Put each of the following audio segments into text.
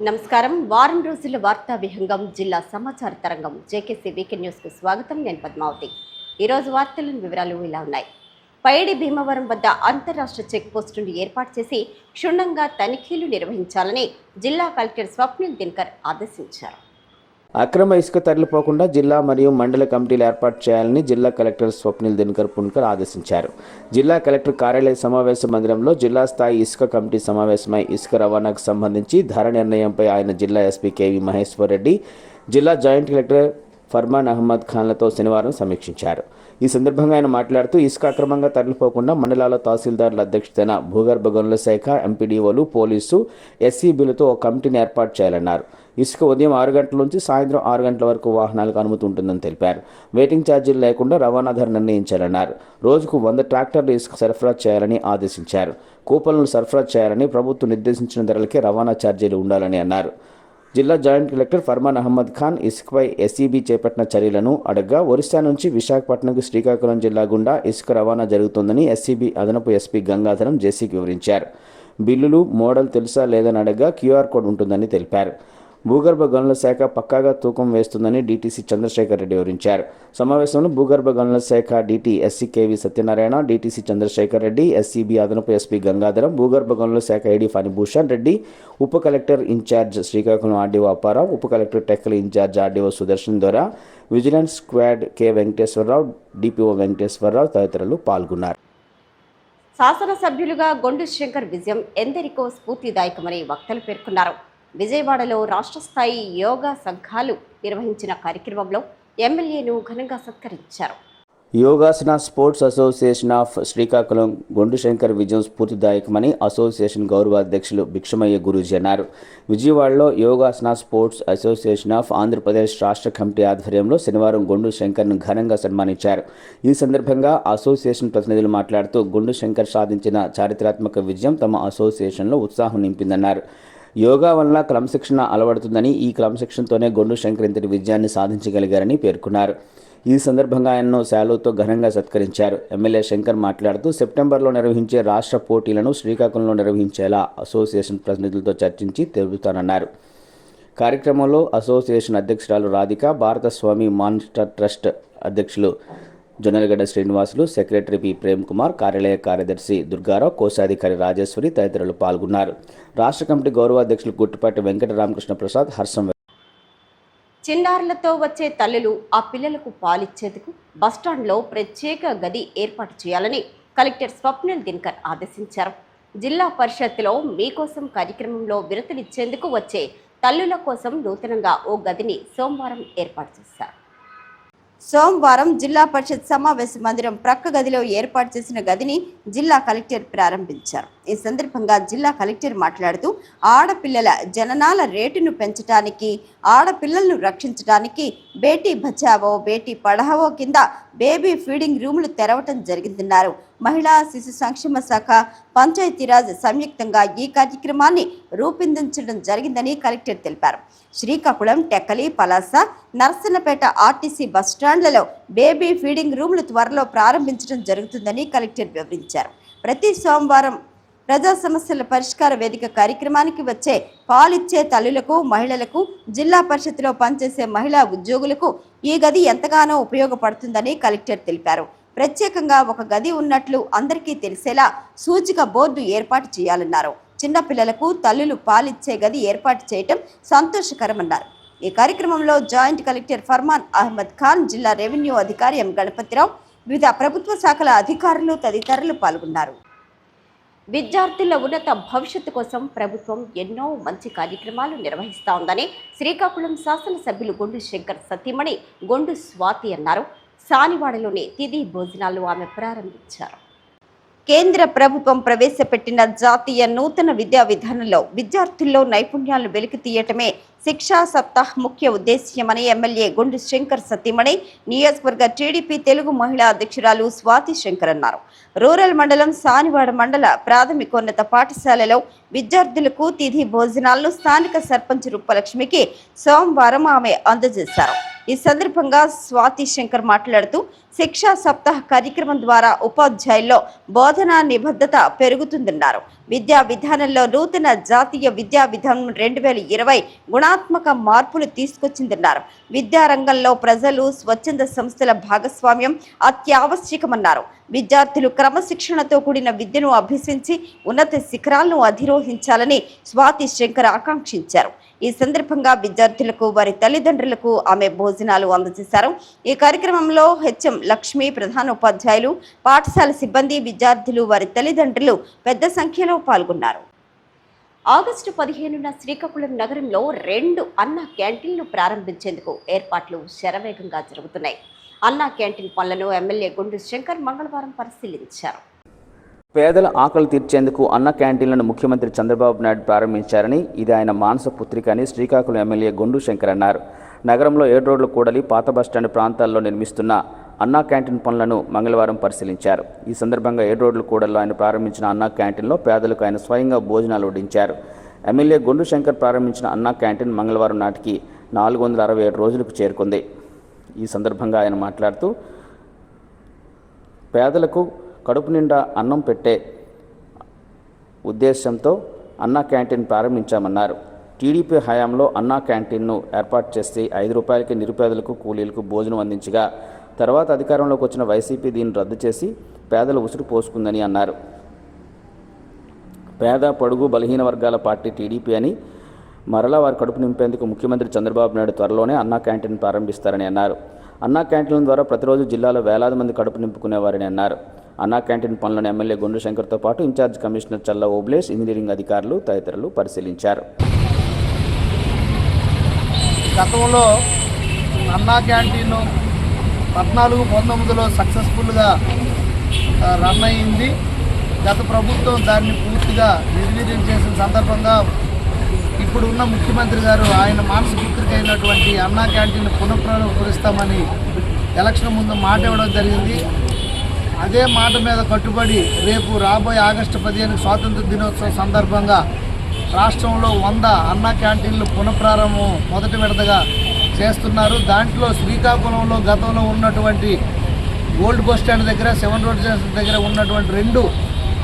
నమస్కారం. వారం రోజుల వార్తా విహంగం జిల్లా సమాచార తరంగం జేకేసీ వీకెండ్ న్యూస్కు స్వాగతం. నేను పద్మావతి. ఈరోజు వార్తలను వివరాలు ఇలా ఉన్నాయి. పైడి భీమవరం వద్ద అంతరాష్ట్ర చెక్ పోస్టును ఏర్పాటు చేసి క్షుణ్ణంగా తనిఖీలు నిర్వహించాలని జిల్లా కలెక్టర్ స్వప్నిల్ దినకర్ ఆదేశించారు. అక్రమ ఇసుక తరలిపోకుండా జిల్లా మరియు మండల కమిటీలు ఏర్పాటు చేయాలని జిల్లా కలెక్టర్ స్వప్నిల్ దినకర్ పుణ్కర్ ఆదేశించారు. జిల్లా కలెక్టర్ కార్యాలయ సమావేశ మందిరంలో జిల్లా స్థాయి ఇసుక కమిటీ సమావేశమై ఇసుక రవాణాకు సంబంధించి ధర నిర్ణయంపై ఆయన జిల్లా ఎస్పీ కేవీ మహేశ్వర్ రెడ్డి జిల్లా జాయింట్ కలెక్టర్ ఫర్మాన్ అహ్మద్ ఖాన్లతో శనివారం సమీక్షించారు. ఈ సందర్భంగా ఆయన మాట్లాడుతూ ఇసుక అక్రమంగా తరలిపోకుండా మండలాల తహసీల్దారుల అధ్యక్షతన భూగర్భ గనుల శాఖ ఎంపీడీఓలు పోలీసు ఎస్సీబీలతో ఒక కమిటీని ఏర్పాటు చేయాలన్నారు. ఇసుక ఉదయం ఆరు గంటల నుంచి సాయంత్రం ఆరు గంటల వరకు వాహనాలకు అనుమతి ఉంటుందని తెలిపారు. వెయిటింగ్ ఛార్జీలు లేకుండా రవాణా ధర నిర్ణయించాలన్నారు. రోజుకు వంద ట్రాక్టర్లు ఇసుక సరఫరా చేయాలని ఆదేశించారు. కూపన్లను సరఫరా చేయాలని ప్రభుత్వం నిర్దేశించిన ధరలకే రవాణా ఛార్జీలు ఉండాలని అన్నారు. జిల్లా జాయింట్ కలెక్టర్ ఫర్మాన్ అహ్మద్ ఖాన్ ఇసుకపై ఎస్ఈబీ చేపట్టిన చర్యలను అడగ్గా ఒరిస్సా నుంచి విశాఖపట్నంకు శ్రీకాకుళం జిల్లా గుండా ఇసుక రవాణా జరుగుతుందని ఎస్సీబీ అదనపు ఎస్పీ గంగాధరం జేసీకి వివరించారు. బిల్లులు మోడల్ తెలుసా లేదని అడగ్గా క్యూఆర్ కోడ్ ఉంటుందని తెలిపారు. భూగర్భ గనుల శాఖ పక్కాగా తూకం వేస్తుందని డీటీసీ చంద్రశేఖర్ రెడ్డి వివరించారు. సమావేశంలో భూగర్భ గనుల శాఖ DT SC KV Satyanarayana DTC Chandrasekhar Reddy SCB అదనపు ఎస్పీ గంగాధరం భూగర్భ గనుల శాఖ ఐడి ఫణిభూషణ్ రెడ్డి ఉప collector in charge Srikakulam RDO Apparao ఉప collector Tekkali in charge RDO Sudarshan ద్వారా vigilance squad K Venkateswararao DPO Venkateswararao తదితరులు పాల్గొన్నారు. శాసనసభ్యులుగా గొండు శంకర్ విజయం ఎందరికో స్ఫూర్తిదాయకమని వక్తలు పేర్కొన్నారు. విజయవాడలో రాష్ట్ర స్థాయి యోగా సంఘాలు నిర్వహించిన కార్యక్రమంలో ఎమ్మెల్యేను ఘనంగా సత్కరించారు. Yogasana sports association of Srikakulam Gondu Shankar విజయం స్ఫూర్తిదాయకమని అసోసియేషన్ గౌరవ అధ్యక్షులు భిక్షమయ్య గురూజీ అన్నారు. విజయవాడలో Yogasana sports association of Andhra Pradesh రాష్ట్ర కమిటీ ఆధ్వర్యంలో శనివారం గొండు శంకర్ను ఘనంగా సన్మానించారు. ఈ సందర్భంగా అసోసియేషన్ ప్రతినిధులు మాట్లాడుతూ గొండు శంకర్ సాధించిన చారిత్రాత్మక విజయం తమ అసోసియేషన్లో ఉత్సాహం నింపిందన్నారు. యోగా వల్ల క్రమశిక్షణ అలవడుతుందని ఈ క్రమశిక్షణతోనే గొండు శంకర్ ఇంతటి విజయాన్ని సాధించగలిగారని పేర్కొన్నారు. ఈ సందర్భంగా ఆయన్ను శాలువతో ఘనంగా సత్కరించారు. ఎమ్మెల్యే శంకర్ మాట్లాడుతూ సెప్టెంబర్లో నిర్వహించే రాష్ట్ర పోటీలను శ్రీకాకుళంలో నిర్వహించేలా అసోసియేషన్ ప్రతినిధులతో చర్చించి తెలుపుతానన్నారు. కార్యక్రమంలో అసోసియేషన్ అధ్యక్షురాలు రాధిక భారత స్వామి మాన్స్టర్ ట్రస్ట్ అధ్యక్షులు జొన్నలగడ్డ శ్రీనివాసులు సెక్రటరీ పి. ప్రేమ్ కుమార్ కార్యాలయ కార్యదర్శి దుర్గారావు కోశాధికారి రాజేశ్వరి తదితరులు పాల్గొన్నారు. రాష్ట్ర కమిటీ గౌరవ అధ్యక్షులు గుట్టుపాటి వెంకట రామకృష్ణ ప్రసాద్ హర్షం చిన్నారులతో వచ్చే తల్లులు ఆ పిల్లలకు పాలిచ్చేందుకు బస్టాండ్లో ప్రత్యేక గది ఏర్పాటు చేయాలని కలెక్టర్ స్వప్నిల్ దినకర్ ఆదేశించారు. జిల్లా పరిషత్తులో మీకోసం కార్యక్రమంలో విరతులిచ్చేందుకు వచ్చే తల్లుల కోసం నూతనంగా ఓ గదిని సోమవారం ఏర్పాటు చేశారు. సోమవారం జిల్లా పరిషత్ సమావేశ మందిరం ప్రక్క గదిలో ఏర్పాటు చేసిన గదిని జిల్లా కలెక్టర్ ప్రారంభించారు. ఈ సందర్భంగా జిల్లా కలెక్టర్ మాట్లాడుతూ ఆడపిల్లల జననాల రేటును పెంచడానికి ఆడపిల్లలను రక్షించడానికి బేటీ బచావో బేటీ పఢావో కింద బేబీ ఫీడింగ్ రూములు తెరవటం జరిగిందన్నారు. మహిళా శిశు సంక్షేమ శాఖ పంచాయతీరాజ్ సంయుక్తంగా ఈ కార్యక్రమాన్ని రూపొందించడం జరిగిందని కలెక్టర్ తెలిపారు. శ్రీకాకుళం టెక్కలి పలాస నర్సన్నపేట ఆర్టీసీ బస్టాండ్లలో బేబీ ఫీడింగ్ రూములు త్వరలో ప్రారంభించడం జరుగుతుందని కలెక్టర్ వివరించారు. ప్రతి సోమవారం ప్రజా సమస్యల పరిష్కార వేదిక కార్యక్రమానికి వచ్చే పాలిచ్చే తల్లులకు మహిళలకు జిల్లా పరిషత్లో పనిచేసే మహిళా ఉద్యోగులకు ఈ గది ఎంతగానో ఉపయోగపడుతుందని కలెక్టర్ తెలిపారు. ప్రత్యేకంగా ఒక గది ఉన్నట్లు అందరికీ తెలిసేలా సూచిక బోర్డు ఏర్పాటు చేయాలన్నారు. చిన్నపిల్లలకు తల్లులు పాలిచ్చే గది ఏర్పాటు చేయటం సంతోషకరమన్నారు. ఈ కార్యక్రమంలో జాయింట్ కలెక్టర్ ఫర్మాన్ అహ్మద్ ఖాన్ జిల్లా రెవెన్యూ అధికారి ఎం గణపతిరావు వివిధ ప్రభుత్వ శాఖల అధికారులు తదితరులు పాల్గొన్నారు. విద్యార్థుల ఉన్నత భవిష్యత్తు కోసం ప్రభుత్వం ఎన్నో మంచి కార్యక్రమాలు నిర్వహిస్తా ఉందని శ్రీకాకుళం శాసనసభ్యులు గొండు శంకర్ సతీమణి గొండు స్వాతి అన్నారు. సానివాడలోని తిది భోజనాలు ఆమె ప్రారంభించారు. కేంద్ర ప్రభుత్వం ప్రవేశపెట్టిన జాతీయ నూతన విద్యా విధానంలో విద్యార్థుల్లో నైపుణ్యాలను వెలికి తీయటమే శిక్షా సప్తాహ్ ముఖ్య ఉద్దేశ్యమని ఎమ్మెల్యే గుండు శంకర్ సతీమణి నియోజకవర్గ టీడీపీ తెలుగు మహిళా అధ్యక్షురాలు స్వాతి శంకర్ అన్నారు. రూరల్ మండలం సానివాడ మండల ప్రాథమికోన్నత పాఠశాలలో విద్యార్థులకు తిథి భోజనాలను స్థానిక సర్పంచ్ రూపలక్ష్మికి సోమవారం ఆమె అందజేశారు. ఈ సందర్భంగా స్వాతి శంకర్ మాట్లాడుతూ శిక్షా సప్తాహ కార్యక్రమం ద్వారా ఉపాధ్యాయుల్లో బోధనా నిబద్ధత పెరుగుతుందన్నారు. విద్యా విధానంలో నూతన జాతీయ విద్యా విధానం రెండు వేల ఇరవై గుణాత్మక మార్పులు తీసుకొచ్చిందన్నారు. విద్యారంగంలో ప్రజలు స్వచ్ఛంద సంస్థల భాగస్వామ్యం అత్యావశ్యకమన్నారు. విద్యార్థులు క్రమశిక్షణతో కూడిన విద్యను అభ్యసించి ఉన్నత శిఖరాలను అధిరోహించాలని స్వాతి శంకర్ ఆకాంక్షించారు. ఈ సందర్భంగా విద్యార్థులకు వారి తల్లిదండ్రులకు ఆమె భోజనాలు అందజేశారు. ఈ కార్యక్రమంలో హెచ్ఎం లక్ష్మి ప్రధాన ఉపాధ్యాయులు పాఠశాల సిబ్బంది విద్యార్థులు వారి తల్లిదండ్రులు పెద్ద సంఖ్యలో పాల్గొన్నారు. ఆగస్టు పదిహేనున శ్రీకాకుళం నగరంలో రెండు అన్న క్యాంటీన్లు ప్రారంభించేందుకు ఏర్పాట్లు శరవేగంగా జరుగుతున్నాయి. అన్నా క్యాంటీన్ పనులను ఎమ్మెల్యే గుండు శంకర్ మంగళవారం పరిశీలించారు. పేదల ఆకలి తీర్చేందుకు అన్న క్యాంటీన్లను ముఖ్యమంత్రి చంద్రబాబు నాయుడు ప్రారంభించారని ఇది ఆయన మానస పుత్రిక అని శ్రీకాకుళం ఎమ్మెల్యే గుండు శంకర్ అన్నారు. నగరంలో ఏడు రోడ్లు కూడలి పాత బస్టాండ్ ప్రాంతాల్లో నిర్మిస్తున్న అన్నా క్యాంటీన్ పనులను మంగళవారం పరిశీలించారు. ఈ సందర్భంగా ఏడు రోడ్ల కూడల్లో ఆయన ప్రారంభించిన అన్నా క్యాంటీన్లో పేదలకు ఆయన స్వయంగా భోజనాలు వడ్డించారు. ఎమ్మెల్యే గొండు శంకర్ ప్రారంభించిన అన్నా క్యాంటీన్ మంగళవారం నాటికి నాలుగు వందల అరవై ఏడు రోజులకు చేరుకుంది. ఈ సందర్భంగా ఆయన మాట్లాడుతూ పేదలకు కడుపు నిండా అన్నం పెట్టే ఉద్దేశంతో అన్నా క్యాంటీన్ ప్రారంభించామన్నారు. టీడీపీ హయాంలో అన్నా క్యాంటీన్ను ఏర్పాటు చేసి ఐదు రూపాయలకి నిరుపేదలకు కూలీలకు భోజనం అందించగా తర్వాత అధికారంలోకి వచ్చిన వైసీపీ దీన్ని రద్దు చేసి పేదల ఉసురు పోసుకుందని అన్నారు. పేద పొడుగు బలహీన వర్గాల పార్టీ టీడీపీ అని మరలా వారి కడుపు నింపేందుకు ముఖ్యమంత్రి చంద్రబాబు నాయుడు త్వరలోనే అన్నా క్యాంటీన్ ప్రారంభిస్తారని అన్నారు. అన్నా క్యాంటీన్ల ద్వారా ప్రతిరోజు జిల్లాలో వేలాది మంది కడుపు నింపుకునేవారని అన్నారు. అన్నా క్యాంటీన్ పనులను ఎమ్మెల్యే గుండు శంకర్తో పాటు ఇన్ఛార్జ్ కమిషనర్ చల్ల ఓబ్లేస్ ఇంజనీరింగ్ అధికారులు తదితరులు పరిశీలించారు. గతంలో అన్నా క్యాంటీన్ పద్నాలుగు పంతొమ్మిదిలో సక్సెస్ఫుల్గా రన్ అయింది. గత ప్రభుత్వం దాన్ని పూర్తిగా నిర్వీర్యం చేసిన సందర్భంగా ఇప్పుడు ఉన్న ముఖ్యమంత్రి గారు ఆయన మానసపుత్రిక అయినటువంటి అన్నా క్యాంటీన్ పునఃప్రారంభిస్తామని ఎలక్షన్ ముందు మాట ఇవ్వడం జరిగింది. అదే మాట మీద కట్టుబడి రేపు రాబోయే ఆగస్టు పదిహేను స్వాతంత్ర దినోత్సవం సందర్భంగా రాష్ట్రంలో వంద అన్న క్యాంటీన్లు పునఃప్రారంభం మొదటి విడతగా చేస్తున్నారు. దాంట్లో శ్రీకాకుళంలో గతంలో ఉన్నటువంటి గోల్డ్ బస్ స్టాండ్ దగ్గర సెవెన్ రోడ్ స్టేషన్ దగ్గర ఉన్నటువంటి రెండు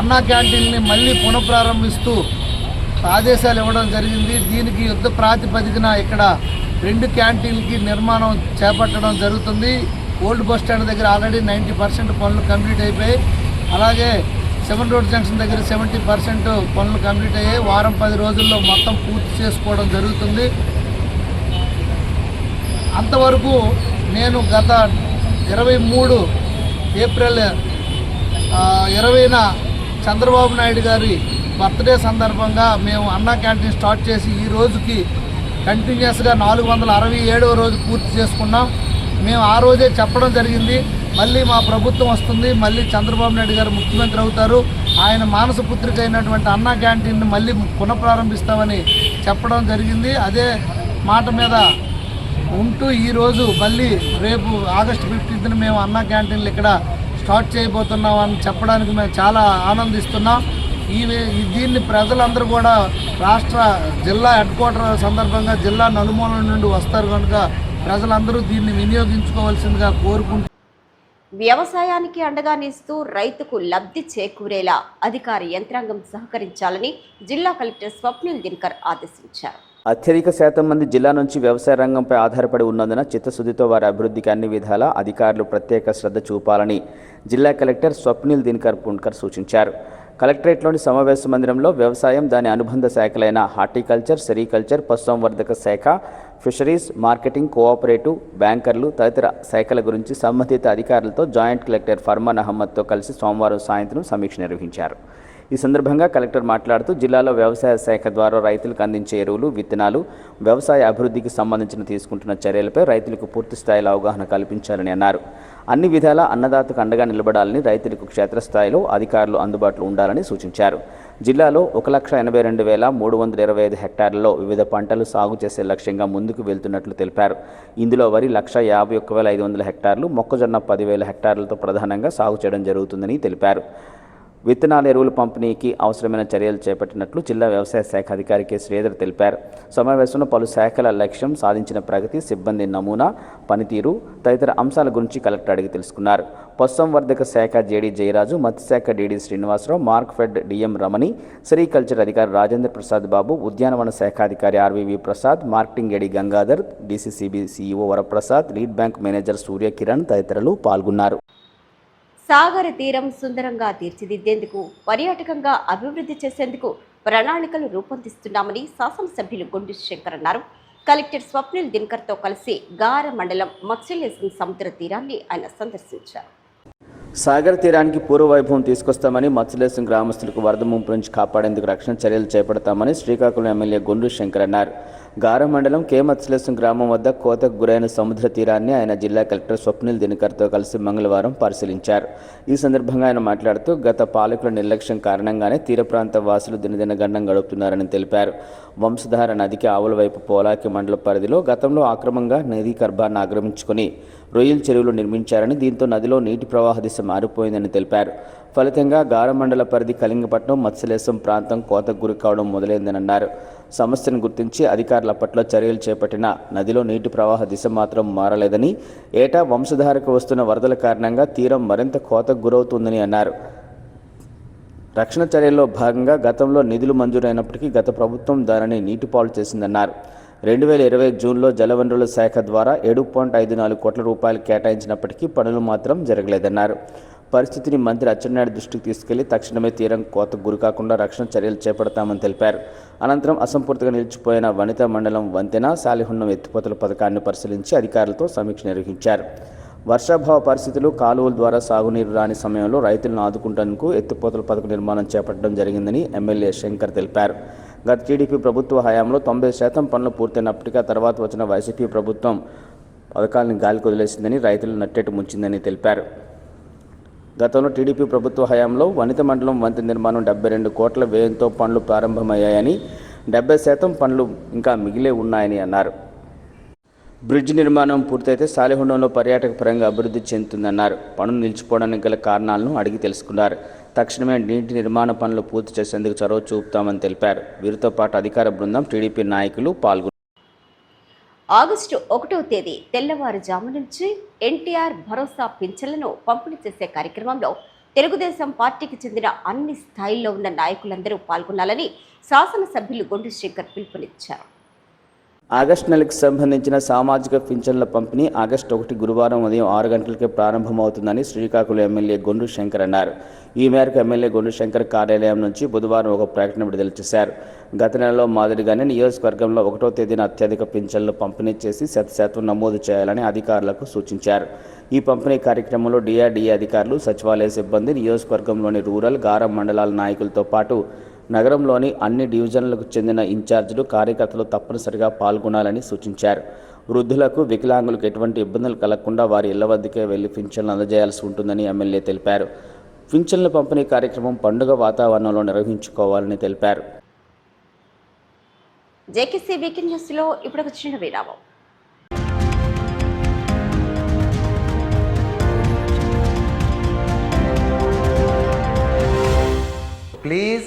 అన్నా క్యాంటీన్ని మళ్ళీ పునఃప్రారంభిస్తూ ఆదేశాలు ఇవ్వడం జరిగింది. దీనికి యుద్ధ ప్రాతిపదికన ఇక్కడ రెండు క్యాంటీన్లకి నిర్మాణం చేపట్టడం జరుగుతుంది. ఓల్డ్ బస్ స్టాండ్ దగ్గర ఆల్రెడీ నైంటీ పర్సెంట్ పనులు కంప్లీట్ అయిపోయాయి. అలాగే సెవెన్ రోడ్ జంక్షన్ దగ్గర సెవెంటీ పర్సెంట్ పనులు కంప్లీట్ అయ్యాయి. వారం పది రోజుల్లో మొత్తం పూర్తి చేసుకోవడం జరుగుతుంది. అంతవరకు నేను గత ఇరవై మూడు ఏప్రిల్ ఇరవైన చంద్రబాబు నాయుడు గారి బర్త్డే సందర్భంగా మేము అన్నా క్యాంటీన్ స్టార్ట్ చేసి ఈ రోజుకి కంటిన్యూస్గా నాలుగు వందల అరవై ఏడవ రోజు పూర్తి చేసుకున్నాం. మేము ఆ రోజే చెప్పడం జరిగింది. మళ్ళీ మా ప్రభుత్వం వస్తుంది. మళ్ళీ చంద్రబాబు నాయుడు గారు ముఖ్యమంత్రి అవుతారు. ఆయన మానసపుత్రిక అయినటువంటి అన్నా క్యాంటీన్ని మళ్ళీ పునఃప్రారంభిస్తామని చెప్పడం జరిగింది. అదే మాట మీద ఉంటూ ఈరోజు మళ్ళీ రేపు ఆగస్టు ఫిఫ్టీన్త్న మేము అన్నా క్యాంటీన్లు ఇక్కడ స్టార్ట్ చేయబోతున్నాం అని చెప్పడానికి మేము చాలా ఆనందిస్తున్నాం. ఈ దీన్ని ప్రజలందరూ కూడా రాష్ట్ర జిల్లా హెడ్ క్వార్టర్ సందర్భంగా జిల్లా నలుమూలల నుండి వస్తారు కనుక ప్రజలందరూ దీన్ని వినియోగించుకోవాల్సిందిగా కోరుకుంటున్నాం వ్యవసాయానికి అండగా నిస్తూ రైతుకు లబ్ధి చేకూరేలా అధికార యంత్రాంగం సహకరించాలని జిల్లా కలెక్టర్ స్వప్నిల్ దినకర్ ఆదేశించారు. అత్యధిక శాతం మంది జిల్లా నుంచి వ్యవసాయ రంగంపై ఆధారపడి ఉన్నందున చిత్తశుద్ధితో వారి అభివృద్ధికి అన్ని విధాలా అధికారులు ప్రత్యేక శ్రద్ధ చూపాలని జిల్లా కలెక్టర్ స్వప్నిల్ దినకర్ పుణ్కర్ సూచించారు. కలెక్టరేట్లోని సమావేశ మందిరంలో వ్యవసాయం దాని అనుబంధ శాఖలైన హార్టికల్చర్ సెరికల్చర్ పశుసంవర్ధక శాఖ ఫిషరీస్ మార్కెటింగ్ కోఆపరేటివ్ బ్యాంకర్లు తదితర శాఖల గురించి సంబంధిత అధికారులతో జాయింట్ కలెక్టర్ ఫర్మాన్ అహ్మద్తో కలిసి సోమవారం సాయంత్రం సమీక్ష నిర్వహించారు. ఈ సందర్భంగా కలెక్టర్ మాట్లాడుతూ జిల్లాలో వ్యవసాయ శాఖ ద్వారా రైతులకు అందించే ఎరువులు విత్తనాలు వ్యవసాయ అభివృద్ధికి సంబంధించిన తీసుకుంటున్న చర్యలపై రైతులకు పూర్తి స్థాయిలో అవగాహన కల్పించాలని అన్నారు. అన్ని విధాల అన్నదాతకు అండగా నిలబడాలని రైతులకు క్షేత్రస్థాయిలో అధికారులు అందుబాటులో ఉండాలని సూచించారు. జిల్లాలో ఒక లక్ష ఎనభై రెండు వేల మూడు వందల ఇరవై ఐదు హెక్టార్లలో వివిధ పంటలు సాగు చేసే లక్ష్యంగా ముందుకు వెళ్తున్నట్లు తెలిపారు. ఇందులో వరి లక్ష యాభై ఒక్క వేల ఐదు వందల హెక్టార్లు మొక్కజొన్న పదివేల హెక్టార్లతో ప్రధానంగా సాగు చేయడం జరుగుతుందని తెలిపారు. విత్తనాల ఎరువుల పంపిణీకి అవసరమైన చర్యలు చేపట్టినట్లు జిల్లా వ్యవసాయ శాఖ అధికారి కె. శ్రీధర్ తెలిపారు. సమావేశంలో పలు శాఖల లక్ష్యం సాధించిన ప్రగతి సిబ్బంది నమూనా పనితీరు తదితర అంశాల గురించి కలెక్టర్ అడిగి తెలుసుకున్నారు. పశుసంవర్ధక శాఖ జేడీ జయరాజు మత్స్యశాఖ DD Srinivasarao Markfed DM Ramani sericulture అధికారి రాజేంద్ర ప్రసాద్ బాబు ఉద్యానవన శాఖ అధికారి RVV Prasad marketing AD Gangadhar DCCB CEO Varaprasad lead bank manager Surya Kiran తదితరులు పాల్గొన్నారు. సాగర తీరం సుందరంగా తీర్చిదిద్దేందుకు పర్యాటకంగా అభివృద్ధి చేసేందుకు ప్రణాళికలు రూపొందిస్తున్నామని శాసనసభ్యులు గుండు శంకర్ అన్నారు. కలెక్టర్ స్వప్నిల్ దినకర్తో కలిసి గార మండలం మత్స్యలేసం సముద్ర తీరాన్ని ఆయన సందర్శించారు. సాగర్ తీరానికి పూర్వ వైభవం తీసుకొస్తామని మత్స్యలేశం గ్రామస్తులకు వరద ముంపు నుంచి కాపాడేందుకు రక్షణ చర్యలు చేపడతామని శ్రీకాకుళం ఎమ్మెల్యే గొండు శంకర్ అన్నారు. గార మండలం కే మత్స్యలేశం గ్రామం వద్ద కోతకు గురైన సముద్ర తీరాన్ని ఆయన జిల్లా కలెక్టర్ స్వప్నిల్ దినకర్తో కలిసి మంగళవారం పరిశీలించారు. ఈ సందర్భంగా ఆయన మాట్లాడుతూ గత పాలకుల నిర్లక్ష్యం కారణంగానే తీర ప్రాంత వాసులు దినదిన గండం గడుపుతున్నారని తెలిపారు. వంశధార నదికి ఆవుల వైపు పోలాకి మండల పరిధిలో గతంలో ఆక్రమంగా నదీ గర్భాన్ని ఆక్రమించుకుని రొయ్యల చెరువులు నిర్మించారని దీంతో నదిలో నీటి ప్రవాహ దిశ మారిపోయిందని తెలిపారు. ఫలితంగా గారమండల పరిధి కళింగపట్నం మత్స్యలేశం ప్రాంతం కోతకు గురి కావడం మొదలైందని అన్నారు. సమస్యను గుర్తించి అధికారులు అప్పట్లో చర్యలు చేపట్టిన నదిలో నీటి ప్రవాహ దిశ మాత్రం మారలేదని ఏటా వంశధారకు వస్తున్న వరదల కారణంగా తీరం మరింత కోతకు గురవుతుందని అన్నారు. రక్షణ చర్యల్లో భాగంగా గతంలో నిధులు మంజూరైనప్పటికీ గత ప్రభుత్వం దానిని నీటిపాలు చేసిందన్నారు. రెండు వేల ఇరవై జూన్లో జలవనరుల శాఖ ద్వారా ఏడు పాయింట్ ఐదు నాలుగు కోట్ల రూపాయలు కేటాయించినప్పటికీ పనులు మాత్రం జరగలేదన్నారు. పరిస్థితిని మంత్రి అచ్చెన్నాయుడు దృష్టికి తీసుకెళ్ళి తక్షణమే తీరం కోత గురికాకుండా రక్షణ చర్యలు చేపడతామని తెలిపారు. అనంతరం అసంపూర్తిగా నిలిచిపోయిన వనిత మండలం వంతెన శాలిహున్నం ఎత్తిపోతల పథకాన్ని పరిశీలించి అధికారులతో సమీక్ష నిర్వహించారు. వర్షాభావ పరిస్థితులు కాలువల ద్వారా సాగునీరు రాని సమయంలో రైతులను ఆదుకుంటేందుకు ఎత్తిపోతల పథకం నిర్మాణం చేపట్టడం జరిగిందని ఎమ్మెల్యే శంకర్ తెలిపారు. గత టీడీపీ ప్రభుత్వ హయాంలో తొంభై శాతం పనులు పూర్తయినప్పటికీ తర్వాత వచ్చిన వైసీపీ ప్రభుత్వం పథకాలను గాలికి వదిలేసిందని రైతులు నట్టేటు ముంచిందని తెలిపారు. గతంలో టీడీపీ ప్రభుత్వ హయాంలో వనిత మండలం వంతెన నిర్మాణం డెబ్బై రెండు కోట్ల వ్యయంతో పనులు ప్రారంభమయ్యాయని డెబ్బై శాతం పనులు ఇంకా మిగిలే ఉన్నాయని అన్నారు. బ్రిడ్జ్ నిర్మాణం పూర్తయితే సాలిహుండంలో పర్యాటక పరంగా అభివృద్ధి చెందుతుందన్నారు. పనులు నిలిచిపోవడానికి గల కారణాలను అడిగి తెలుసుకున్నారు. తక్షణమే నీటి నిర్మాణ పనులు పూర్తి చేసేందుకు చొరవ చూపుతామని తెలిపారు. వీరితో పాటు అధికార బృందం టీడీపీ నాయకులు పాల్గొన్నారు. ఆగస్టు ఒకటో తేదీ తెల్లవారుజాము నుంచి ఎన్టీఆర్ భరోసా పింఛన్లను పంపిణీ చేసే కార్యక్రమంలో తెలుగుదేశం పార్టీకి చెందిన అన్ని స్థాయిల్లో ఉన్న నాయకులందరూ పాల్గొనాలని శాసనసభ్యులు గొండు శంకర్ పిలుపునిచ్చారు. ఆగస్టు నెలకు సంబంధించిన సామాజిక పింఛన్ల పంపిణీ ఆగస్టు ఒకటి గురువారం ఉదయం ఆరు గంటలకే ప్రారంభమవుతుందని శ్రీకాకుళం ఎమ్మెల్యే గొండు శంకర్ అన్నారు. ఈ మేరకు ఎమ్మెల్యే గొండు శంకర్ కార్యాలయం నుంచి బుధవారం ఒక ప్రకటన విడుదల చేశారు. గత నెలలో మాదిరిగానే నియోజకవర్గంలో ఒకటో తేదీన అత్యధిక పింఛన్లు పంపిణీ చేసి శతశాతం నమోదు చేయాలని అధికారులకు సూచించారు. ఈ పంపిణీ కార్యక్రమంలో డిఆర్డీఏ అధికారులు సచివాలయ సిబ్బంది నియోజకవర్గంలోని రూరల్ గారం మండలాల నాయకులతో పాటు నగరంలోని అన్ని డివిజన్లకు చెందిన ఇన్ఛార్జీలు కార్యకర్తలు తప్పనిసరిగా పాల్గొనాలని సూచించారు. వృద్ధులకు వికలాంగులకు ఎటువంటి ఇబ్బందులు కలగకుండా వారి ఇళ్ళ వద్దకే వెళ్ళి పింఛన్లు అందజేయాల్సి ఉంటుందని ఎమ్మెల్యే తెలిపారు. పింఛన్ల పంపిణీ కార్యక్రమం పండుగ వాతావరణంలో నిర్వహించుకోవాలని తెలిపారు. జేకేసీ వీకెండ్ న్యూస్లో ఇప్పుడు ఒక చిన్న విరామం. Please